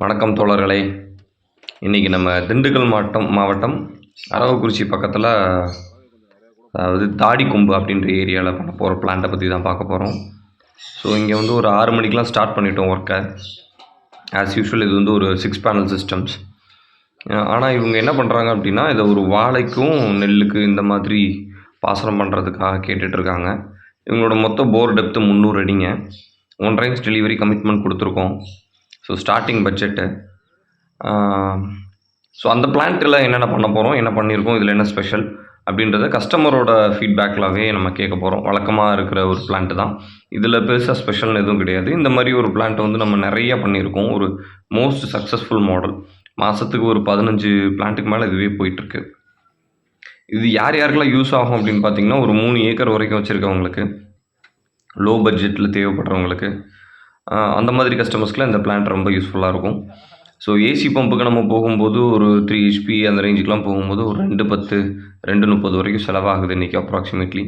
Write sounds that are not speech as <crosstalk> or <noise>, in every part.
வணக்கம் தோழர்களே. இன்றைக்கி நம்ம திண்டுக்கல் மாவட்டம் மாவட்டம் அரவக்குறிச்சி பக்கத்தில் அதாவது தாடிக்கொம்பு அப்படின்ற ஏரியாவில் பண்ண போகிற பிளான்ட்டை பற்றி தான் பார்க்க போகிறோம் ஸோ இங்கே வந்து ஒரு ஆறு மணிக்கெலாம் ஸ்டார்ட் பண்ணிட்டோம் ஒர்க்கை ஆஸ் யூஷுவல் இது வந்து ஒரு சிக்ஸ் பேனல் சிஸ்டம்ஸ் ஆனால் இவங்க என்ன பண்ணுறாங்க அப்படின்னா இதை ஒரு வாழைக்கும் நெல்லுக்கு இந்த மாதிரி பாசனம் பண்ணுறதுக்காக கேட்டுட்ருக்காங்க இவங்களோட மொத்த போர் டெப்த்து முந்நூறு அடிங்க. ஒன் இன்ச் டெலிவரி கமிட்மெண்ட் கொடுத்துருக்கோம். ஸோ ஸ்டார்டிங் பட்ஜெட்டு ஸோ அந்த பிளான்ட்டில் என்னென்ன பண்ண போகிறோம் என்ன பண்ணியிருக்கோம் இதில் என்ன ஸ்பெஷல் அப்படின்றத கஸ்டமரோட ஃபீட்பேக்லாகவே நம்ம கேட்க போகிறோம் வழக்கமாக இருக்கிற ஒரு பிளான்ட்டு தான். இதில் பெருசாக ஸ்பெஷல்னு எதுவும் கிடையாது. இந்த மாதிரி ஒரு பிளான்ட் வந்து நம்ம நிறைய பண்ணியிருக்கோம் ஒரு மோஸ்ட் சக்ஸஸ்ஃபுல் மாடல் மாதத்துக்கு ஒரு பதினஞ்சு பிளான்ட்டுக்கு மேலே இதுவே போயிட்டுருக்கு. இது யார் யாருக்கெல்லாம் யூஸ் ஆகும் அப்படின்னு பார்த்தீங்கன்னா ஒரு மூணு ஏக்கர் வரைக்கும் வச்சுருக்கவங்களுக்கு லோ பட்ஜெட்டில் தேவைப்படுறவங்களுக்கு அந்த மாதிரி கஸ்டமர்ஸ்க்குலாம் இந்த பிளான்ட் ரொம்ப யூஸ்ஃபுல்லாக இருக்கும். ஸோ ஏசி பம்புக்கு நம்ம போகும்போது ஒரு த்ரீ ஹெச்பி அந்த ரேஞ்சுக்கெலாம் போகும்போது ஒரு ரெண்டு பத்து ரெண்டு முப்பது வரைக்கும் செலவாகுது இன்றைக்கி அப்ராக்சிமேட்லி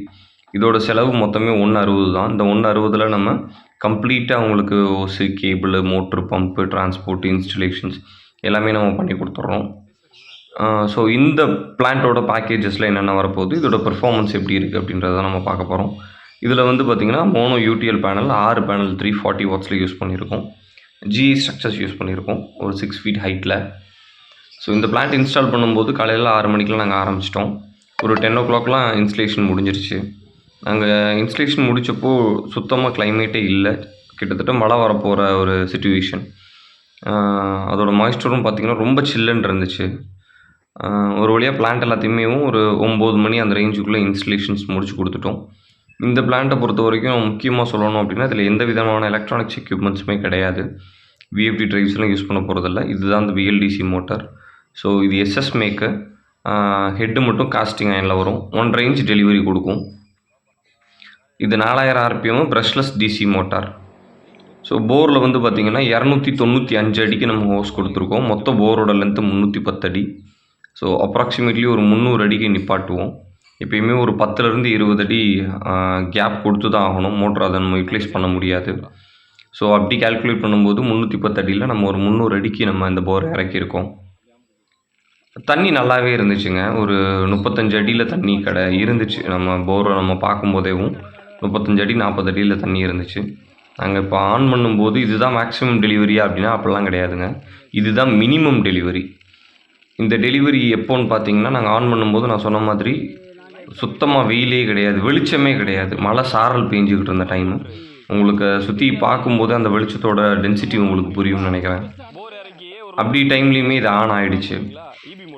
இதோட செலவு மொத்தமே ஒன்று அறுபது தான். இந்த ஒன்று அறுபதில் நம்ம கம்ப்ளீட்டாக அவங்களுக்கு hose cable motor pump transport installations எல்லாமே நம்ம பண்ணி கொடுத்துட்றோம் ஸோ இந்த பிளான்ட்டோட பேக்கேஜஸில் என்னென்ன வரப்போகுது? இதோட பெர்ஃபார்மன்ஸ் எப்படி இருக்குது அப்படின்றத நம்ம பார்க்க போகிறோம் இதில் வந்து பார்த்திங்கன்னா மோனோ யூடிஎல் பேனல் ஆறு பேனல் த்ரீ ஃபார்ட்டி வாட்ஸில் யூஸ் பண்ணியிருக்கோம். ஜிஇ ஸ்ட்ரக்சர்ஸ் யூஸ் பண்ணியிருக்கோம் ஒரு சிக்ஸ் ஃபீட் ஹைட்டில் ஸோ இந்த பிளான்ட் இன்ஸ்டால் பண்ணும்போது காலையில் ஆறு மணிக்கெலாம் நாங்கள் ஆரம்பிச்சிட்டோம். ஒரு டென் ஓ கிளாக்லாம் இன்ஸ்டலேஷன் முடிஞ்சிருச்சு. நாங்கள் இன்ஸ்டலேஷன் முடித்தப்போ சுத்தமாக கிளைமேட்டே இல்லை. கிட்டத்தட்ட மழை வரப்போகிற ஒரு சுச்சுவேஷன் அதோட மாய்ஸ்டரும் பார்த்திங்கன்னா ரொம்ப சில்லுன்னு இருந்துச்சு. ஒரு வழியாக பிளான்ட் எல்லாத்தையுமே ஒரு ஒம்பது மணி அந்த ரேஞ்சுக்குள்ளே இன்ஸ்டலேஷன்ஸ் முடிச்சு கொடுத்துட்டோம். இந்த பிளான்ட்டை பொறுத்த வரைக்கும் முக்கியமாக சொல்லணும் அப்படின்னா இதில் எந்த விதமான எலக்ட்ரானிக்ஸ் எக்யூப்மெண்ட்ஸுமே கிடையாது. விஎஃப்டி ட்ரைவ்ஸ்லாம் யூஸ் பண்ண போகிறதில்ல இதுதான் இந்த விஎல்டிசி மோட்டார் ஸோ இது எஸ்எஸ் மேக்கு ஹெட்டு மட்டும் காஸ்டிங் அயனில் வரும். ஒன் ரேஞ்ச் டெலிவரி கொடுக்கும். இது நாலாயிரம் RPM brushless DC motor so போரில் வந்து பார்த்திங்கன்னா இரநூத்தி தொண்ணூற்றி அஞ்சு அடிக்கு நம்ம ஹோஸ் கொடுத்துருக்கோம். மொத்த போரோட லென்த்து முந்நூற்றி பத்து அடி. ஸோ அப்ராக்சிமேட்லி ஒரு முந்நூறு அடிக்கு நிப்பாட்டுவோம். எப்பயுமே ஒரு பத்துலேருந்து இருபது அடி கேப் கொடுத்து தான் ஆகணும். மோட்டர் அதை நம்ம யூட்டிலைஸ் பண்ண முடியாது. ஸோ அப்படி கால்குலேட் பண்ணும்போது முந்நூற்றி பத்து அடியில் நம்ம ஒரு முந்நூறு அடிக்கு நம்ம இந்த போரை இறக்கியிருக்கோம். தண்ணி நல்லாவே இருந்துச்சுங்க. ஒரு முப்பத்தஞ்சு அடியில் தண்ணி கடை இருந்துச்சு. நம்ம போரை நம்ம பார்க்கும்போதேவும் முப்பத்தஞ்சு அடி நாற்பது அடியில் தண்ணி இருந்துச்சு. நாங்கள் இப்போ ஆன் பண்ணும்போது இதுதான் மேக்ஸிமம் டெலிவரியா அப்படின்னா அப்படிலாம் கிடையாதுங்க. இதுதான் மினிமம் டெலிவரி இந்த டெலிவரி எப்போன்னு பார்த்தீங்கன்னா நாங்கள் ஆன் பண்ணும்போது நான் சொன்ன மாதிரி சுத்தமாக வெயிலே கிடையாது வெளிச்சமே கிடையாது. மழை சாரல் பெஞ்சிக்கிட்டு இருந்த டைமு உங்களுக்கு சுற்றி பார்க்கும்போது அந்த வெளிச்சத்தோட டென்சிட்டி உங்களுக்கு புரியும்னு நினைக்கிறேன். அப்படி டைம்லேயுமே இது ஆன் ஆகிடுச்சு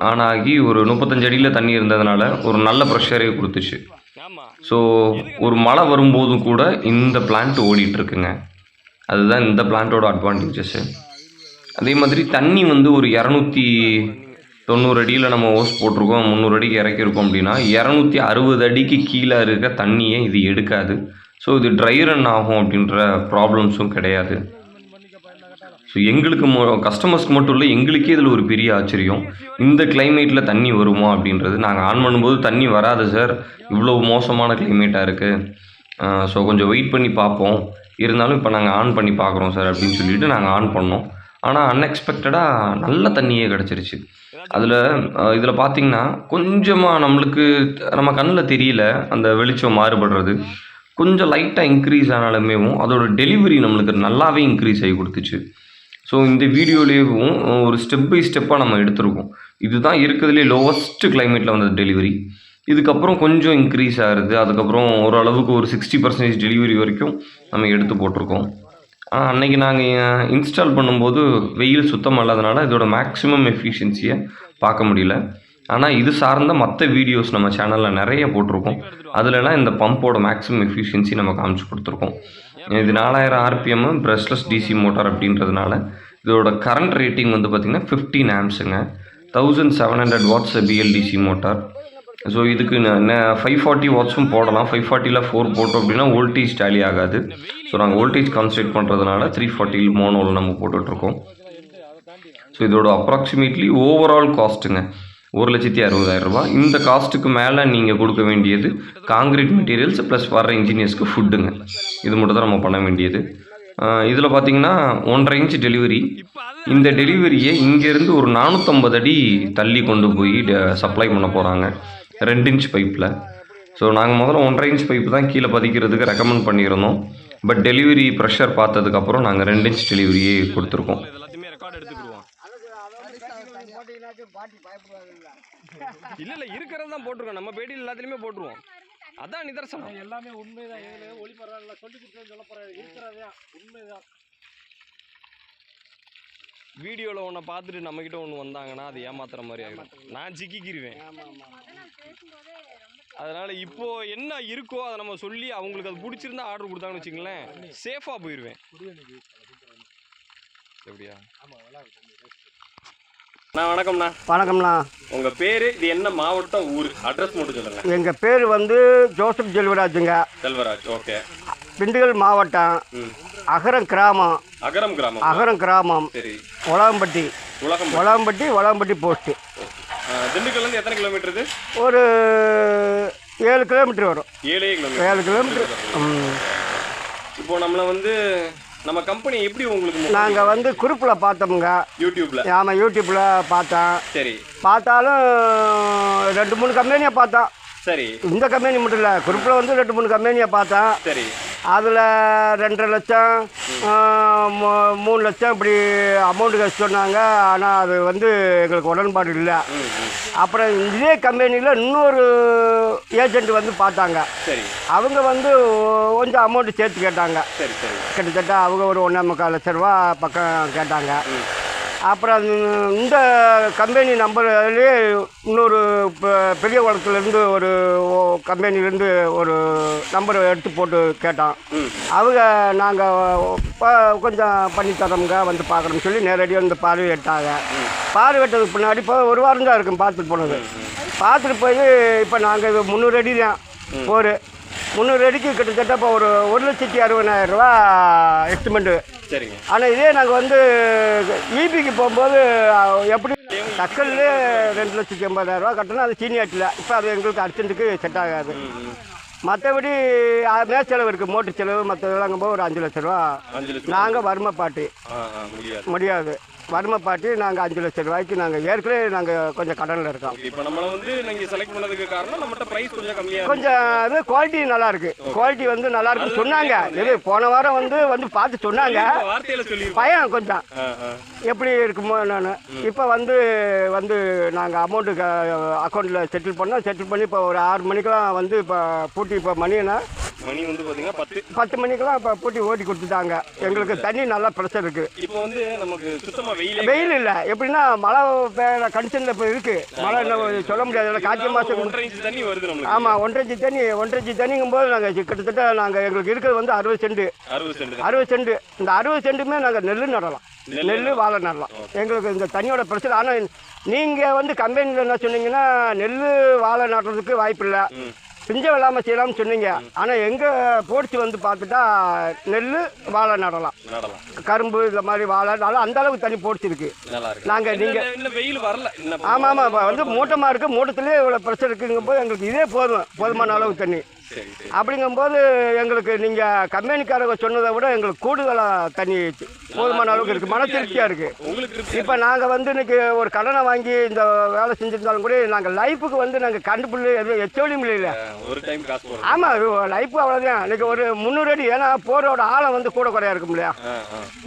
ஆன் ஆகி ஒரு முப்பத்தஞ்சு அடியில் தண்ணி இருந்ததுனால ஒரு நல்ல ப்ரெஷரே கொடுத்துச்சு. ஸோ ஒரு மழை வரும்போதும் கூட இந்த பிளான்ட் ஓடிட்டுருக்குங்க. அதுதான் இந்த பிளான்ட்டோட அட்வான்டேஜஸ்ஸு அதே மாதிரி தண்ணி வந்து ஒரு இரநூத்தி தொண்ணூறு அடியில் நம்ம ஓஸ் போட்டிருக்கோம் முந்நூறு அடிக்கு இறக்கியிருக்கோம் அப்படின்னா இரநூத்தி அறுபது அடிக்கு கீழே இருக்க தண்ணியை இது எடுக்காது. ஸோ இது ட்ரை ரன் ஆகும் அப்படின்ற ப்ராப்ளம்ஸும் கிடையாது. ஸோ எங்களுக்கு மொ கஸ்டமர்ஸ்க்கு மட்டும் இல்லை எங்களுக்கே இதில் ஒரு பெரிய ஆச்சரியம். இந்த கிளைமேட்டில் தண்ணி வருமா அப்படின்றது. நாங்கள் ஆன் பண்ணும்போது தண்ணி வராது சார் இவ்வளோ மோசமான கிளைமேட்டாக இருக்குது ஸோ கொஞ்சம் வெயிட் பண்ணி பார்ப்போம். இருந்தாலும் இப்போ நாங்கள் ஆன் பண்ணி பார்க்குறோம் சார் அப்படின்னு சொல்லிட்டு நாங்கள் ஆன் பண்ணோம். ஆனால் அன்எக்ஸ்பெக்டடாக நல்ல தண்ணியே கிடச்சிருச்சு. அதில் இதில் பார்த்தீங்கன்னா கொஞ்சமாக நம்மளுக்கு நம்ம கண்ணில் தெரியல அந்த வெளிச்சம் மாறுபடுறது. கொஞ்சம் லைட்டாக இன்க்ரீஸ் ஆனாலுமேவும் அதோட டெலிவரி நம்மளுக்கு நல்லாவே இன்க்ரீஸ் ஆகி கொடுத்துச்சு. ஸோ இந்த வீடியோலேயும் ஒரு ஸ்டெப் பை ஸ்டெப்பாக நம்ம எடுத்திருக்கோம். இதுதான் இருக்கிறதுலே லோவஸ்ட்டு கிளைமேட்டில் வந்தது டெலிவரி இதுக்கப்புறம் கொஞ்சம் இன்க்ரீஸ் ஆகுது. அதுக்கப்புறம் ஓரளவுக்கு ஒரு சிக்ஸ்டி பர்சன்டேஜ் டெலிவரி வரைக்கும் நம்ம எடுத்து போட்டிருக்கோம். அன்றைக்கி அன்னைக்கு நாங்கள் இன்ஸ்டால் பண்ணும்போது வெயில் சுத்தமாக இல்லாதனால இதோட மேக்ஸிமம் எஃபிஷியன்சியை பார்க்க முடியல. ஆனால் இது சார்ந்த மற்ற வீடியோஸ் நம்ம சேனலில் நிறைய போட்டிருக்கோம். அதுலலாம் இந்த பம்போட மேக்ஸிமம் எஃபிஷியன்சி நம்ம காமிச்சு கொடுத்துருக்கோம். இது நாலாயிரம் ஆர்பிஎம் ப்ரெஷ்லெஸ் டிசி மோட்டார் அப்படின்றதுனால இதோட கரண்ட் ரேட்டிங் வந்து பார்த்திங்கன்னா fifteen ஆம்ஸுங்க thousand seven hundred watts BLDC motor so இதுக்கு ஃபைவ் ஃபார்ட்டி வாட்ஸும் போடலாம். ஃபைவ் ஃபார்ட்டியில் ஃபோர் போட்டோம் அப்படின்னா வோல்டேஜ் டேலி ஆகாது. ஸோ நாங்கள் வோல்டேஜ் கான்சன்ட்ரேட் பண்ணுறதுனால த்ரீ ஃபார்ட்டியில் மோனோவில் நம்ம போட்டுட்ருக்கோம். ஸோ இதோட அப்ராக்சிமேட்லி ஓவரால் காஸ்ட்டுங்க ஒரு லட்சத்தி அறுபதாயிரம் ரூபாய். இந்த காஸ்ட்டுக்கு மேலே நீங்கள் கொடுக்க வேண்டியது காங்கிரீட் மெட்டீரியல்ஸ் ப்ளஸ் வர்ற இன்ஜினியர்ஸ்க்கு ஃபுட்டுங்க இது மட்டும் தான் நம்ம பண்ண வேண்டியது. இதில் பார்த்தீங்கன்னா ஒன்றரை இன்ச் டெலிவரி இந்த டெலிவரியை இங்கேருந்து ஒரு நானூற்றம்பது அடி தள்ளி கொண்டு போய் சப்ளை பண்ண போகிறாங்க ரெண்டு இன்ச் பைப்பில் ஸோ நாங்கள் முதல்ல ஒன்றரை இன்ச் பைப்பு தான் கீழே பதிக்கிறதுக்கு ரெக்கமெண்ட் பண்ணியிருந்தோம். பட் டெலிவரி ப்ரெஷர் பார்த்ததுக்கப்புறம் நாங்கள் ரெண்டு இன்ச் டெலிவரியே கொடுத்துருக்கோம். எல்லாத்தையுமே ரெக்கார்ட் எடுத்துக்கிடுவோம் இல்ல இல்ல இருக்கிறது தான் போட்டிருக்கோம். நம்ம பேட்டியில் எல்லாத்துலயுமே போட்டுருவோம். அதான் நிதர்சனம். எல்லாமே உண்மைதான். எதுல ஒளிபரவாயில்ல. சொல்லி கொடுத்தேன்னு சொல்ல இருக்கிறதே உண்மைதான். வீடியோவில் ஒன்றை பார்த்துட்டு நம்மக்கிட்ட ஒன்று வந்தாங்கன்னா அது ஏமாத்துற மாதிரி ஆகிடும் நான் சிக்கிக்கிருவேன் ஆமா ஆமா. அதனால இப்போ என்ன இருக்கோ அதை நம்ம சொல்லி அவங்களுக்கு அது பிடிச்சிருந்தா ஆர்டர் கொடுத்தாங்கன்னு வச்சுங்களேன் சேஃபாக போயிடுவேன் எப்படியா? அண்ணா வணக்கம்ண்ணா. வணக்கம்ண்ணா. உங்கள் பேர் இது என்ன மாவட்டம் ஊர்? அட்ரஸ் மட்டும் சொல்லுங்கள் எங்கள் பேர் வந்து ஜோசப் செல்வராஜுங்க. செல்வராஜ் ஓகே திண்டுக்கல் மாவட்டம். அகரம் கிராமம். அகரம் கிராமம். அகரம் கிராமம். சரி. உலகம்பட்டி உலகம் உலகம்பட்டி உலகம்பட்டி போஸ்ட்டு திண்டுக்கல்லேருந்து எத்தனை கிலோமீட்டர் இது? ஒரு ஏழு கிலோமீட்டர் வரும். ஏழே கிலோமீட்டர் ஏழு கிலோமீட்டர். இப்போ நம்மளை வந்து நம்ம கம்பெனி எப்படி உங்களுக்கு நாங்கள் வந்து குரூப்பில் பார்த்தோமுங்க. யூடியூப்ல ஆமாம் யூடியூப்பில் பார்த்தேன் சரி. பார்த்தாலும் ரெண்டு மூணு கம்பெனியை பார்த்தோம். சரி. இந்த கம்பெனி மட்டும் இல்லை குரூப்பில் வந்து ரெண்டு மூணு கம்பெனியை பார்த்தேன் சரி. அதில் ரெண்டரை லட்சம் மூணு லட்சம் இப்படி அமௌண்ட்டு கழிச்சு சொன்னாங்க. ஆனால் அது வந்து எங்களுக்கு உடன்பாடு இல்லை. அப்புறம் இதே கம்பெனியில் இன்னொரு ஏஜெண்ட் வந்து பார்த்தாங்க. சரி. அவங்க வந்து கொஞ்சம் அமௌண்ட்டு சேர்த்து கேட்டாங்க. சரி சரி. கிட்டத்தட்ட அவங்க ஒரு ஒன்றே முக்கால் லட்ச ரூபா பக்கம் கேட்டாங்க. அப்புறம் இந்த கம்பெனி நம்பர்லேயே இன்னொரு பெ- பெரிய குளத்துலேருந்து ஒரு கம்பெனிலேருந்து ஒரு நம்பர் எடுத்து போட்டு கேட்டோம் ம். அவங்க நாங்கள் கொஞ்சம் பண்ணி தரோங்க வந்து பார்க்குறோம்னு சொல்லி நேரடியாக வந்து பார்வையிட்டாங்க பார்வையிட்டதுக்கு பின்னாடி இப்போ ஒரு வாரம் தான் இருக்கும் பார்த்துட்டு போனது. பார்த்துட்டு போய் இப்போ நாங்கள் இது முந்நூறு அடி தான் போர். முந்நூறு அடிக்கு கிட்டத்தட்ட இப்போ ஒரு ஒரு லட்சத்தி அறுபதாயிரம் ரூபா எஸ்டிமேட்டு சரிங்க. ஆனால் இதே நாங்கள் வந்து ஈபிக்கு போகும்போது அஹ், எப்படி தக்கல்லே ரெண்டு லட்சத்தி எண்பதாயிரம் ரூபா கட்டணும் அது சீனியாட்டில் இப்போ அது எங்களுக்கு அர்ஜென்ட்டுக்கு செட் ஆகாது. ம் ம். மற்றபடி மேல் செலவு இருக்குது மோட்டர் செலவு மற்றதெல்லாம் போது ஒரு அஞ்சு லட்ச ரூபா. நாங்கள் வறுமை பாட்டி. முடியாது. வறுமை பாட்டி நாங்கள் அஞ்சு லட்ச ரூபாய்க்கு நாங்கள் ஏற்கனவே நாங்கள் கொஞ்சம் கடனில் இருக்கோம். இப்போ நம்மளை வந்து நீங்க செலக்ட் பண்ணதுக்கு காரணம் நம்மகிட்ட பிரைஸ் கொஞ்சம் கம்மியா இருக்கு. கொஞ்சம் இது குவாலிட்டி நல்லா இருக்கு. குவாலிட்டி வந்து நல்லா இருக்கு சொன்னாங்க. இது போன வாரம் வந்து வந்து பார்த்து சொன்னாங்க. பயம் கொஞ்சம். எப்படி இருக்குமோ நான் இப்போ வந்து வந்து நாங்கள் அமௌண்ட்டு அக்கௌண்ட்டில் செட்டில் பண்ணோம். செட்டில் பண்ணி இப்போ ஒரு ஆறு மணிக்கெலாம் வந்து இப்போ பூட்டி இப்போ மணினா மணி வந்து பாத்தீங்கன்னா பத்து. பத்து மணிக்கெலாம் இப்போ பூட்டி ஓட்டி கொடுத்துட்டாங்க. எங்களுக்கு தண்ணி நல்லா ப்ரெஷர் இருக்குது இப்போ வந்து நமக்கு சுத்தமா வெயிலே வெயில் இல்லை. எப்படின்னா மழை பெய்யுற கண்டிஷனில் இப்போ இருக்குது மழை என்ன சொல்ல முடியாது. காய்ச்சல் மாதம் ஒன்றரை இன்ச் தண்ணி வருது நம்மளுக்கு. ஆமாம் ஒன்றரை இன்ச்சு தண்ணி ஒன்றரை இன்ச்சு தண்ணிங்கும் போது நாங்கள் கிட்டத்தட்ட நாங்கள் எங்களுக்கு இருக்கிறது வந்து அறுபது சென்ட் அறுபது சென்ட் அறுபது சென்ட் இந்த அறுபது சென்ட்டுமே நாங்கள் நெல் நடலாம். நெல் வாழை நடலாம். எங்களுக்கு இந்த தண்ணியோட பிரச்சனை ஆனால் நீங்கள் வந்து கம்பெனியில் என்ன சொன்னீங்கன்னா நெல் வாழை நடுறதுக்கு வாய்ப்பு இல்லை பிஞ்சை வெள்ளாமல் செய்யலாம்னு சொன்னீங்க. ஆனால் எங்கள் போடிச்சு வந்து பார்த்துட்டா நெல் வாழை நடலாம். கரும்பு இந்த மாதிரி வாழை நல்லா அந்த அளவுக்கு தண்ணி போடிச்சிருக்கு நாங்கள் நீங்கள் வெயில் வரல. ஆமாம் ஆமாம் வந்து மூட்டமாக இருக்குது மூட்டத்திலே இவ்வளோ பிரச்சனை இருக்குங்கும்போது எங்களுக்கு இதே போதும். போதுமான அளவு தண்ணி. அப்படிங்கும்போது எங்களுக்கு நீங்கள் கம்பெனிக்காரங்க சொன்னதை விட எங்களுக்கு கூடுதலாக தண்ணி போதுமான அளவுக்கு இருக்குது மன திருப்தியாக இருக்குது இப்போ நாங்கள் வந்து இன்னைக்கு ஒரு கடனை வாங்கி இந்த வேலை செஞ்சுருந்தாலும் கூட நாங்கள் லைஃபுக்கு வந்து நாங்கள் கண்டுபிள்ளை எதுவும் எச்சோலியும் இல்லை ஒரு டைம் காசு ஆமாம் லைஃப் அவ்வளோதான் இன்னைக்கு ஒரு முந்நூறு அடி ஏன்னா போரோட ஆழம் வந்து கூட குறையா இருக்கும் இல்லையா?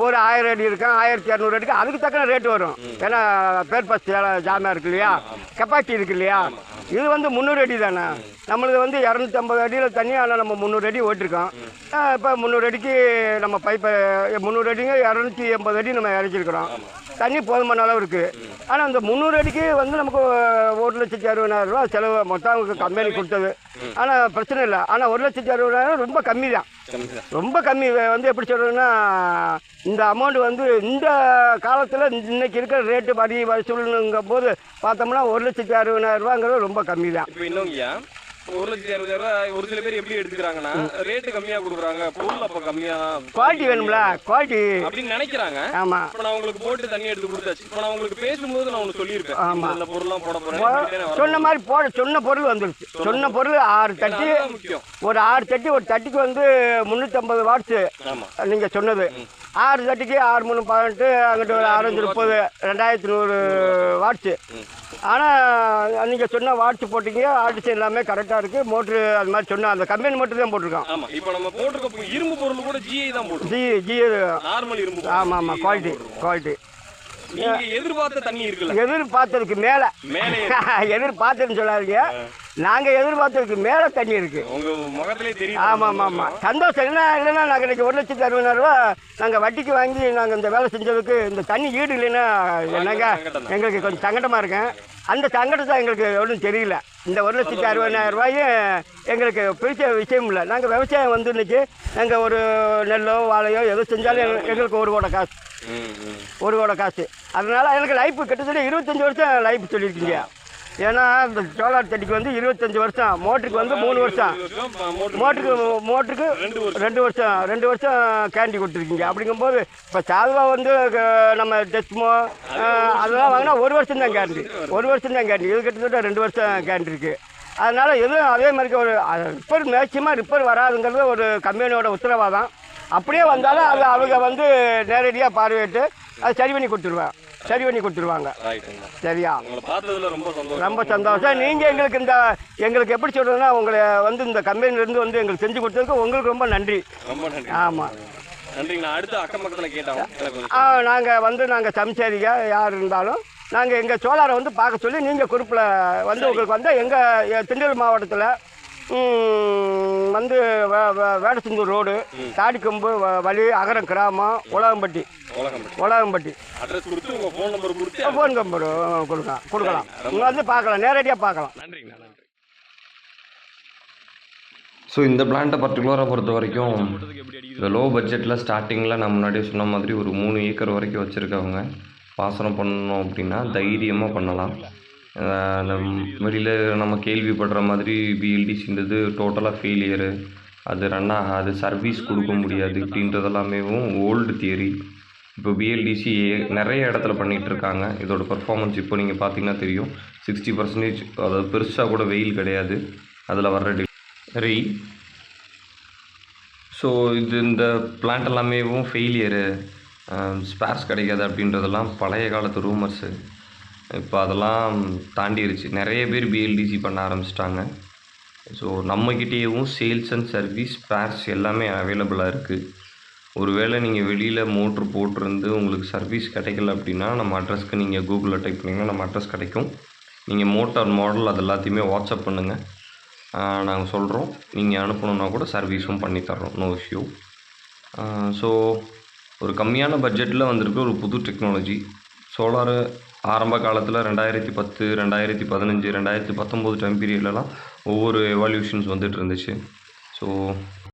ஒரு ஆயிரம் அடி இருக்கும் ஆயிரத்தி இரநூறு அடிக்கு அதுக்கு தக்கன ரேட் வரும். ஏன்னா பேர் பஸ் ஜாமியா இருக்கு இல்லையா? கெப்பாசிட்டி இருக்கு இல்லையா? இது வந்து முந்நூறு அடி தானே? நம்மளுது வந்து இரநூத்தி ஐம்பது அடியில் ஆனால் நம்ம முந்நூறு அடி ஓட்டிருக்கோம். இப்போ முந்நூறு அடிக்கு நம்ம பைப்பை முந்நூறு அடிங்க இரநூத்தி எண்பது அடி நம்ம இறக்கிருக்கிறோம். தண்ணி போதுமான அளவு இருக்குது ஆனால் இந்த முந்நூறு அடிக்கு வந்து நமக்கு ஒரு லட்சத்தி அறுபதாயிரம் ரூபா செலவு மொத்தம் கம்பெனி கொடுத்தது. ஆனால் பிரச்சனை இல்லை. ஆனால் ஒரு லட்சத்தி அறுபதாயிரம் ரொம்ப கம்மி தான். ரொம்ப கம்மி. வந்து எப்படி சொல்கிறதுன்னா இந்த அமௌண்ட் வந்து இந்த காலத்தில் இன்னைக்கு இருக்கிற ரேட்டு வரி வசூலுங்கும் போது பார்த்தோம்னா ஒரு லட்சத்தி அறுபதாயிரம் ரூபாங்கிறது ரொம்ப கம்மி தான். ஒரு லட்சத்தி அறுபதாயிரம் ஒரு சில பேர் எப்படி எடுத்துக்கிறாங்கன்னா ரேட்டு கம்மியா கொடுக்குறாங்க பொருள் அப்ப கம்மியா குவாலிட்டி வேணும்ல குவாலிட்டி அப்படின்னு நினைக்கிறாங்க. ஆமாம் இப்ப நான் உங்களுக்கு போட்டு தண்ணி எடுத்து கொடுத்தாச்சு. இப்ப நான் உங்களுக்கு பேசும்போது நான் உங்களுக்கு சொல்லியிருப்பேன். ஆமா. இந்த பொருள்லாம் போட போறேன் சொன்ன மாதிரி போட சொன்ன பொருள் வந்துருச்சு. சொன்ன பொருள். ஆறு தட்டி முக்கியம். ஒரு ஆறு தட்டி ஒரு தட்டிக்கு வந்து முந்நூற்றம்பது வாட்ஸு ஆமா. நீங்கள் சொன்னது. ஆறு தட்டிக்கு ஆறு மூணு பதினெட்டு அங்கிட்டு ஒரு ஆரஞ்சு முப்பது ரெண்டாயிரத்தி நூறு வாட்ஸு ஆனால் நீங்கள் சொன்ன வாட்ஸ் போட்டீங்க ஆர்டிஸ் எல்லாமே கரெக்டாக இருக்குது மோட்ரு அது மாதிரி சொன்ன அந்த கம்பெனி மட்டும் தான் போட்டிருக்கோம். ஆமா இப்ப நம்ம போட்டிருக்க இரும்பு பொருள் கூட ஜிஐ தான் போடும் ஜி ஜி நார்மல் இரும்பு ஆமாம் ஆமாம் குவாலிட்டி குவாலிட்டி நீங்க எதிர்பார்த்த தண்ணி இருக்குல்ல? எதிர்பார்த்ததுக்கு மேலே. <laughs> எதிர்பார்த்ததுன்னு சொல்லாதீங்க. நாங்கள் எதிர்பார்த்ததுக்கு மேலே தண்ணி இருக்குது உங்க முகத்திலே தெரியும் ஆமாம் ஆமாம் ஆமாம் சந்தோஷம் என்ன இல்லைன்னா நாங்கள் இன்றைக்கி ஒரு லட்சத்தி அறுபதாயிரம் ரூபா நாங்கள் வட்டிக்கு வாங்கி நாங்கள் இந்த வேலை செஞ்சதுக்கு இந்த தண்ணி ஈடு இல்லைன்னா என்னங்க? சங்கடம். எங்களுக்கு கொஞ்சம் சங்கடமாக இருக்கேன். அந்த சங்கடத்தை எங்களுக்கு ஒன்றும் தெரியல. இந்த ஒரு லட்சத்தி அறுபதாயிரம் ரூபாயும் எங்களுக்கு பிடிச்ச விஷயம் இல்லை. நாங்கள் விவசாயம் வந்து நாங்கள் ஒரு நெல்லோ வாழையோ எதோ செஞ்சாலும் எங்களுக்கு- ஒரு கோட காசு. ஒரு கோட காசு. அதனால் எனக்கு லைஃப் கிட்டத்தட்ட இருபத்தஞ்சி வருஷம் லைஃப் சொல்லியிருக்கீங்க ஏன்னா இந்த சோலார் தட்டிக்கு வந்து இருபத்தஞ்சி வருஷம் மோட்டருக்கு வந்து மூணு வருஷம். மோட்டர் மோட்டருக்கு மோட்டருக்கு ரெண்டு வருஷம். ரெண்டு வருஷம் கேண்டி கொடுத்துருக்கீங்க. அப்படிங்கும்போது இப்போ சாதுவா வந்து நம்ம டெஸ்மோ அதெல்லாம் வாங்கினா ஒரு வருஷம் தான் கேரண்டி ஒரு வருஷம் தான் கேரண்டி இது கிட்டத்தட்ட ரெண்டு வருஷம் கேரண்டி இருக்குது அதனால் எதுவும் அதே மாதிரி ஒரு ரிப்பேர் மேக்சிமம் ரிப்பேர் வராதுங்கிறது ஒரு கம்பெனியோட உத்தரவாதம். அப்படியே வந்தாலும் அது அவங்க வந்து நேரடியாக பார்வையிட்டு அதை சரி பண்ணி கொடுத்துருவேன். சரி பண்ணி கொடுத்துருவாங்க. சரியா? ரொம்ப சந்தோஷம். நீங்கள் எங்களுக்கு இந்த எங்களுக்கு எப்படி சொல்கிறதுன்னா உங்களை வந்து இந்த கம்பெனிலேருந்து வந்து எங்களுக்கு செஞ்சு கொடுத்ததுக்கு உங்களுக்கு ரொம்ப நன்றி. ரொம்ப நன்றி. ஆமாம் கொஞ்சம் நாங்கள் வந்து நாங்கள் சம்சாரிங்க யார் இருந்தாலும் நாங்கள் எங்கள் சோலாரை வந்து பார்க்க சொல்லி நீங்கள் குரூப்பில் வந்து உங்களுக்கு வந்து எங்கள் திண்டல் மாவட்டத்தில் வந்து வே- வே- வேடசந்தூர் ரோடு தாடிக்கொம்பு வ- வழி அகரம் கிராமம் உலகம்பட்டி. உலகம் உலகம்பட்டி. ஃபோன் நம்பர் கொடுக்கலாம் கொடுக்கலாம். இங்கே வந்து பார்க்கலாம் நேரடியாக பார்க்கலாம். நன்றிங்கண்ணா ஸோ இந்த பிளான்ட்டை பர்டிகுலராக பொறுத்த வரைக்கும் இந்த லோ பட்ஜெட்டில் ஸ்டார்டிங்கில் நான் முன்னாடியே சொன்ன மாதிரி ஒரு மூணு ஏக்கர் வரைக்கும் வச்சுருக்கவங்க பாசனம் பண்ணணும் அப்படின்னா தைரியமாக பண்ணலாம். வெளியில் நம்ம கேள்விப்படுற மாதிரி பிஎல்டிசின்றது டோட்டலாக ஃபெயிலியரு அது ரன் ஆகாது சர்வீஸ் கொடுக்க முடியாது இப்படின்றதெல்லாமேவும் ஓல்டு தியரி இப்போ பிஎல்டிசி நிறைய இடத்துல பண்ணிகிட்டு இருக்காங்க. இதோட பர்ஃபார்மன்ஸ் இப்போ நீங்கள் பார்த்தீங்கன்னா தெரியும். சிக்ஸ்டி பர்சன்டேஜ் அதாவது பெருசாக கூட வெயில் கிடையாது. அதில் வர்ற டெலிவரி ஸோ இது இந்த பிளான்ட் எல்லாமேவும் ஃபெயிலியரு ஸ்பேர்ஸ் கிடைக்காது அப்படின்றதெல்லாம் பழைய காலத்து ரூமர்ஸு இப்போ அதெல்லாம் தாண்டிடுச்சு நிறைய பேர் பிஎல்டிசி பண்ண ஆரம்பிச்சிட்டாங்க. ஸோ நம்மக்கிட்டேயும் சேல்ஸ் அண்ட் சர்வீஸ் ஸ்பேர்ஸ் எல்லாமே அவைலபிளாக இருக்குது ஒருவேளை நீங்கள் வெளியில் மோட்ரு போட்டிருந்து உங்களுக்கு சர்வீஸ் கிடைக்கல அப்படின்னா நம்ம அட்ரஸ்க்கு நீங்கள் கூகுளில் டைப் பண்ணிங்கன்னா நம்ம அட்ரஸ் கிடைக்கும். நீங்கள் மோட்டார் மாடல் அது எல்லாத்தையுமே வாட்ஸ்அப் பண்ணுங்கள் நாங்கள் சொல்கிறோம் நீங்கள் அனுப்பணுன்னா கூட சர்வீஸும் பண்ணி தர்றோம். நோ இஷ்யூ ஸோ ஒரு கம்மியான பட்ஜெட்டில் வந்திருக்கு ஒரு புது டெக்னாலஜி சோலார் ஆரம்ப காலத்தில் ரெண்டாயிரத்தி பத்து ரெண்டாயிரத்தி பதினஞ்சு ரெண்டாயிரத்தி பத்தொம்போது டைம் பீரியட்லலாம் ஒவ்வொரு எவால்யூஷன்ஸ் வந்துட்டு இருந்துச்சு. ஸோ